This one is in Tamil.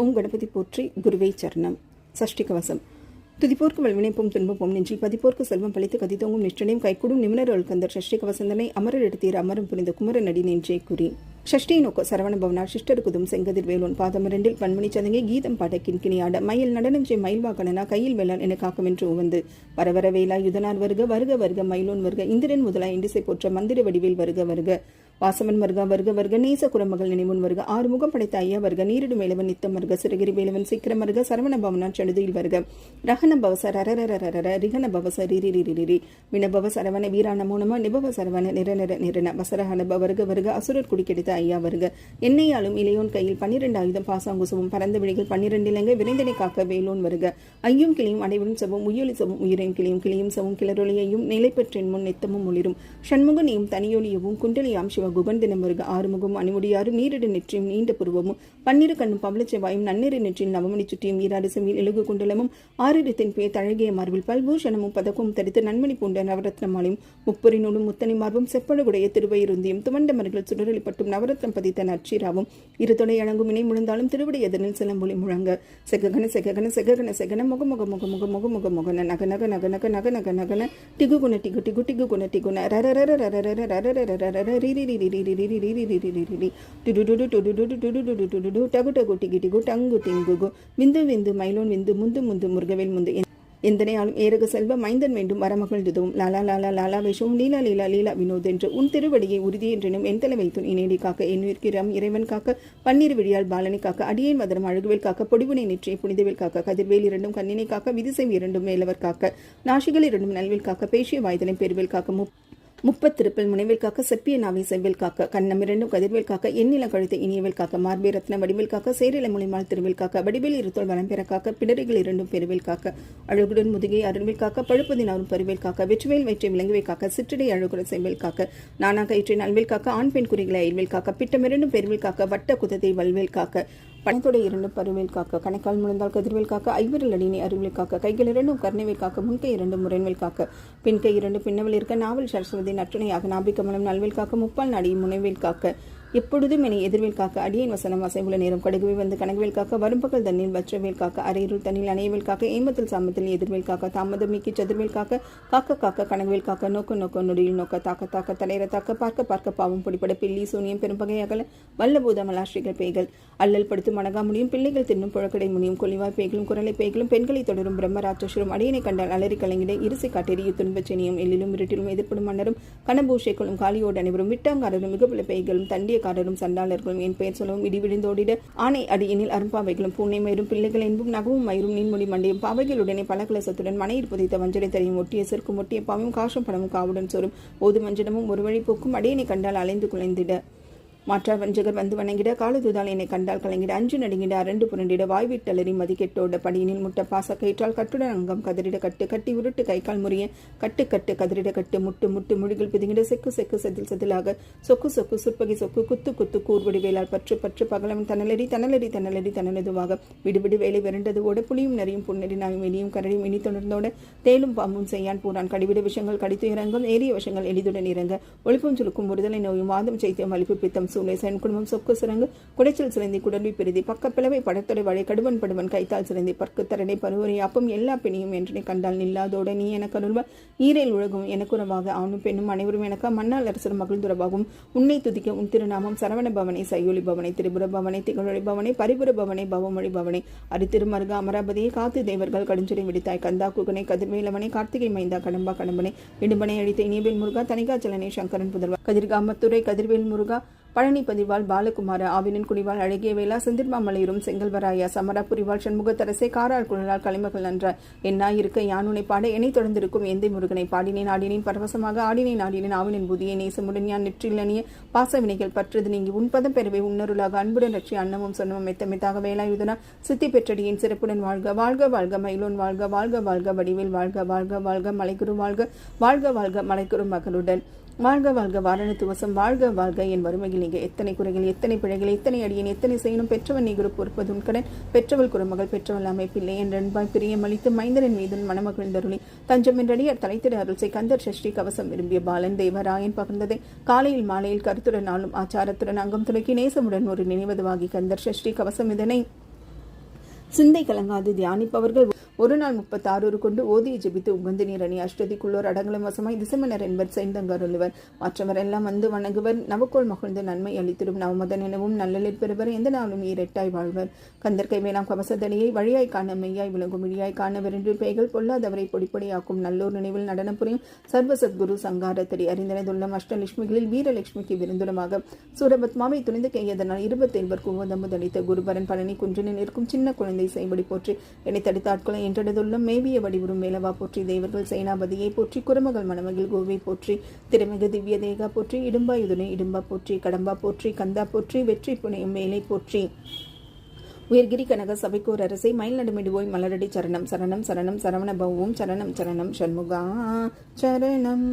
ஓம் கணபதி போற்றி குருவே சரணம். சஷ்டி கவசம் துதிப்போர்க்கு வல்வினைப்பும் துன்பப்போம் நெஞ்சில் பதிப்போர்க்கு செல்வம் பழித்து கதித்தோங்கும் நிஷ்டனையும் கைக்கூடும் நிமினர் கந்தர் சஷ்டி கவசந்தனை அமரர் எடுத்தீர் அமரம் புரிந்த குமர நடி நெஞ்சே குறி. ஷஷ்டி நோக்க சரவண பவனார் சிஷ்டருக்குதும் செங்கதிர் வேலோன் பாதம் இரண்டில் பன்மணி சதங்கை கீதம் பாட கிண்கிணியாட மயில் நடனம் செய் மயில் வாக்கணனா கையில் வேளாண் என காக்கும் என்று உவந்து. வரவர வேலா யுதனார் வருக வருக வருக மயிலோன் வருக இந்திரன் முதலா இண்டிசை போற்ற மந்திர வடிவில் வருக வருக. வாசவன் வருக வருக வருக நீச குரமகள் நினைவுன் வருக. ஆறுமுகம் படைத்த ஐயா வருக நீரிடு மேலவன் நித்தம் வருக. சிறகிரி வேலவன் சீக்கிரம் வருக. சரவண பவனான் சடுதியில் வருக ரகன பவச ரரரரரர ரிகன பவச ரிரி வினபவ சரவண வீரான மூனம நிபவ சரவண நிரநர நிரண. வசரஹனப வருக வருக. அசுரர் குடிக்கெடுத்த ஐயா வருக. என்னையாலும் இளையோன் கையில் பன்னிரண்டு ஆயுதம் பாசாங்குசவும் பரந்த விழிகள் பன்னிரண்டு இலங்கை விரைந்தனை காக்க வேலோன் வருக. ஐயும் கிளியும் அனைவரும் சவும் உயொலி சவும் உயிரின் கிளியும் கிளியும் சவும் கிளரொலியையும் நிலைப்பற்றின் முன் நித்தமும் ஒளிரும். சண்முகனையும் தனியொலியவும் குண்டலியாம் சிவ சிவகுபன் தினமுருக ஆறுமுகம் அணிமுடியாரும் நீரிடு நெற்றியும் நீண்ட புருவமும் பன்னிரு கண்ணும் பவள நன்னிறு நெற்றியும் நவமணி சுற்றியும் ஈராடு செவியில் குண்டலமும் ஆரிடத்தின் பேர் தழகிய மார்பில் பல்பூஷணமும் பதக்கமும் தரித்து நன்மணி பூண்ட நவரத்ன மாலையும் முப்பரி நூலும் முத்தனை மார்பும் செப்பழுகுடைய திருவயிருந்தியும் துவண்ட மரங்கள் சுடரளிப்பட்டும் நவரத்னம் பதித்த நற்சீராவும் இரு துணை அழங்கும் இணை முழுந்தாலும் திருவிடை எதனில் சிலம்பொலி முழங்க செககன செககன செககன செகன முக முக முக முக முக முக முகன நக நக நக நக நக நக நகன டிகு குண டிகு டிகு டிகு குண டிகுன ரர ரர ரர ரர ரர ரர ரர ரீ టగు టగు టిగిటిగు టంగు తింగుగు விந்து விந்து மைலோன் விந்து முந்து முந்து முருகவேல் முந்து எந்தனையாலும் ஏறக செல்வ மைந்தன் வேண்டும் வரமகிழ்ந்ததும் லாலா லாலா லாலா விஷம் லீலா லீலா லீலா வினோத் என்று உன் திருவடியை உறுதி என்றனும் என் தலைவைத்துன் இணையடி காக்க என் இறைவன் காக்க பன்னீர் விழியால் பாலனை காக்க அடியேன் மதரம் அழகுவேல் காக்க பொடிவுனை நெற்றியை புனிதவேல் காக்க கதிர்வேல் இரண்டும் கண்ணினை காக்க விதிசை இரண்டும் மேலவர் காக்க நாஷிகள் இரண்டும் நல்வேல் காக்க பேசிய வாய்தனை பெருவேல் காக்க முப் முப்பத்திருப்பில் முனைவில் காக்க செப்பிய நாவை செவ்வில் காக்க கண்ணம் இரண்டும் கதிர்வேல் காக்க எண்ணில கழுத்து இனியவேல் காக்க மார்பே ரத்ன வடிவில் காக்க சேரில முனைமால் திருவில் காக்க வடிவில் இருத்தோல் வனம் பெற காக்க பிடரிகள் இரண்டும் பெருவில் காக்க அழகுடன் முதுகை அருள்வில் காக்க பழுப்பதினாரும் பருவேல் காக்க வெற்றுவேல் வயிற்றை விலங்குவை காக்க சிற்றடை அழகுடன் செவ்வில் காக்க நானா கயிற்றை நல்வேல் காக்க ஆண் பெண் குறிகளை அயல்வில் காக்க பிட்டமிரண்டும் பெருவில் காக்க வட்ட குதத்தை வல்வேல் காக்க பணத்தோட இரண்டு பருவேல் காக்க கணைக்கால் முழந்தால் கதிர்வேல் காக்க ஐவரில் அடினி அருவில் காக்க கைகள் இரண்டும் கருணைவேல் காக்க முன்கை இரண்டு முரண்வேல் காக்க பின்கை இரண்டு பின்னவல் இருக்க நாவல் சரஸ்வதி நற்றுணையாக நாபிக்கமலம் நல்வேல் காக்க முப்பால் நாடி முனைவேல் காக்க எப்பொழுதும் என்னை எதிர்வில் காக்க அடியின் வசனம் அசைவுள்ள நேரம் கடுகுவை வந்து கனகவேல் காக்க வரும்பகல் தண்ணில் வற்றவேல் காக்க அரையிருள் தண்ணில் அணையவேல் காக்க ஏமத்தில் சாமத்தில் எதிர்வேல் காக்க தாமதம் மீக்கி சதுர்வேல் காக்க காக்க காக்க கனகவேல் காக்க நோக்க நோக்க நொடியில் நோக்க தாக்க தாக்க தலையிற தாக்க பார்க்க பார்க்க பாவம் பிடிப்பட பில்லி சூனியம் பெரும்பகை அகல வல்லபூத மலாஷ்டிகள் பேய்கள் அல்லல் படுத்தும் மணகா முடியும் பிள்ளைகள் தின்னும் புழக்கடை முடியும் கொலிவாய் பேய்களும் குரலை பேய்களும் பெண்களை தொடரும் பிரம்மராட்சசரும் அடியனை கண்டால் அலறி கலங்கிட இரிசை காட்டெறிய துன்பச்செனியும் எல்லிலும் இருட்டிலும் எதிர்ப்படும் மன்னரும் கனபூஷைகளும் காலியோடு அனைவரும் விட்டாங்காரரும் மிகப்பல பேய்களும் தண்டியக்காரரும் சண்டாளர்களும் என் பெயர் சொல்லவும் இடி ஆனை ஆணை அடியினில் அரும்பாவைகளும் பூனை மயிரும் பிள்ளைகள் என்பும் நகவும் மயிரும் நீன்மொழி மண்டையும் பாவைகளுடனே பல கலசத்துடன் மனையில் புதைத்த வஞ்சனை தரையும். ஒட்டிய செருக்கும் ஒட்டிய பாவும் காஷம் படமும் காவுடன் சோறும் ஓது மஞ்சனமும் ஒரு வழி போக்கும் அடியனை கண்டால் அலைந்து குலைந்திட. மாற்றார் வஞ்சகர் வந்து வணங்கிட காலதுதால் என்னை கண்டால் கலங்கிட அஞ்சு நடுங்கிட அரண்டு புரண்டிட வாய்விட்டலறி மதிக்கெட்டோட படியினில் முட்ட பாச கயிற்றால் கட்டுடன் அங்கம் கதிரிட கட்டு கட்டி உருட்டு கை கால் முறிய கட்டு கட்டு கதிரிட கட்டு முட்டு முட்டு முழுகில் பிதுங்கிட செக்கு செக்கு செதில் செதிலாக சொக்கு சொக்கு சுற்பகை சொக்கு குத்து குத்து கூர்வடி வேளால் பற்று பற்று பகலவன் தனலடி தனலடி தனலடி தனலதுவாக விடுவிடு வேலை விரண்டது ஓட புளியும் நரியும் புன்னடி நாயும் இனியும் கரடியும் இனி தொடர்ந்தோட தேலும் பாம்பும் செய்யான் பூரான் கடிவிட விஷங்கள் கடித்து இறங்கும் ஏறிய விஷங்கள் எளிதுடன் இறங்க ஒழிப்பும் சுருக்கும் விடுதலை நோயும் வாதம் சைத்தியம் வலிப்பு பித்தம் சூளை சன் குடும்பம் சொக்கு சிறங்கு குடைச்சல் சிறந்தி குடல்வி பெருதி பக்கப்பிளவை படத்தொடை வழி கடுவன் படுவன் கைத்தால் சிறந்தி பற்கு தரணை பருவரை அப்பம் எல்லா பெண்ணையும் என்றனை கண்டால் நில்லாதோட நீ எனக்கு அருள்வ ஈரேல் உலகும் எனக்குறவாக ஆணும் பெண்ணும் அனைவரும் எனக்கா மன்னால் அரசர் மகிழ்ந்துறவாகும் உன்னை துதிக்க உன் திருநாமம் சரவண பவனை சையொலி பவனை திரிபுர பவனை திகழொழி பவனை பரிபுர பவனை பவமொழி பவனை. அரித்திருமருக அமராபதியை காத்து தேவர்கள் கடுஞ்சுரை விடுத்தாய். கந்தா குகனை கதிர்வேலவனை கார்த்திகை மைந்தா கடம்பா கடம்பனை இடும்பனை அழித்த இனியவேல் முருகா தனிகாச்சலனை சங்கரன் புதல்வா. கதிர்காமத்துறை கதிர்வேல் முருகா பழனி பதிவாள் பாலகுமார ஆவினன் குடிவாள் அழகிய வேளா செந்திர்மாமலையூரும் செங்கல்வராயா சமராபுரிவாள் சண்முகத்தரசே காரார் குழலால் களிமகள் நன்ற என்னாய் இருக்க யானுனை பாட என்னை தொடர்ந்திருக்கும் எந்தை முருகனை பாடினேன் ஆடினேன் பரவசமாக ஆடினேன் ஆடினேன் ஆவினின் புதிய நேசமுடன் யான் நெற்றிலனிய பாச வினைகள் பற்றது நீங்கி உன்பதம் பெறவே உன்னருளாக அன்புடன் ரட்சி அன்னமும் சொன்னமும் மெத்தமெத்தாக வேலாயுதனா சித்தி பெற்றடியின் சிறப்புடன் வாழ்க வாழ்க வாழ்க மயிலோன் வாழ்க வாழ்க வாழ்க வடிவேல் வாழ்க வாழ்க வாழ்க மலைக்குரு வாழ்க வாழ்க வாழ்க மலைக்குரு மகளுடன். வாழ்க வாழ்க வாரணத்துவசம் வாழ்க வாழ்க என் வறுமையில் நீங்கள் எத்தனை குறைகள் எத்தனை பிழைகள் எத்தனை அடியேன் எத்தனை செய்யணும் பெற்றவன் நீ குரு பொறுப்பது உன்கடன். பெற்றவள் குரமகள் பெற்றவள் அமைப்பில்லை என் அன்பாய் பிரியம் அளித்து மைந்தனின் மீதும் மணமகிழ்ந்தருளி தஞ்சம் என்றடியார் தலைத்திட அருள்சை கந்தர் சஷ்டி கவசம் விரும்பிய பாலன் தேவராயன் பகிர்ந்ததை காலையில் மாலையில் கருத்துடன் ஆளும் ஆச்சாரத்துடன் அங்கம் துலக்கி நேசமுடன் ஒரு நினைவதுவாகி கந்தர் சஷ்டி கவசம் இதனை. சிந்தை கலங்காது தியானிப்பவர்கள் ஒரு நாள் முப்பத்தாறு கொண்டு ஓதிய ஜெபித்து உகந்து நீரணி அஷ்டதிக்குள்ளோர் அடங்கலும் வசமாய் திசமனர் என்பர் செய்தங்கருள்வர் மற்றவர் எல்லாம் வந்து வணங்குவர். நவக்கோள் மகிழ்ந்து நன்மை அளித்திடும். நவமதன் எனவும் நல்லலில் பெறுவர். எந்த நாளும் ஈரெட்டாய் வாழ்வர். கந்தற்கை வேளாம் கவசதடியை வழியாய் காண மெய்யாய் விளங்கும் இழியாய் காண விரண்டு பேய்கள் பொல்லாதவரை பொடிப்பொடியாக்கும் நல்லோர் நினைவில் நடனம் புரியும் சர்வசத்குரு சங்காரத்தடி அறிந்தனதுள்ளம் அஷ்டலட்சுமிகளில் வீரலட்சுமிக்கு விருந்துடமாக சூரபத்மாவை துணிந்து கையதனால் இருபத்தேழ்வர் குவதமுதளித்த குருபரன் பழனி குன்றினில் இருக்கும் சின்ன குழந்தை செய்படி போற்றி என்னை தடுத்த ஆட்களை என்றெடுத்துள்ளும் மேவிய வடிவுறும் மேலவா போற்றி தேவர்கள் சேனாபதியை போற்றி குரமகள் மணமகில் கோவை போற்றி திருமிகு திவ்ய தேகா போற்றி இடும்பாயுதுனை இடும்பா போற்றி கடம்பா போற்றி கந்தா போற்றி வெற்றி புனையும் மேலை போற்றி. உயர்கிரி கனக சபைக்கோர் அரசை மயில் நடுமிடுவோய் மலரடி சரணம் சரணம் சரணம் சரவண பவும் சரணம் சரணம் சண்முகா சரணம்.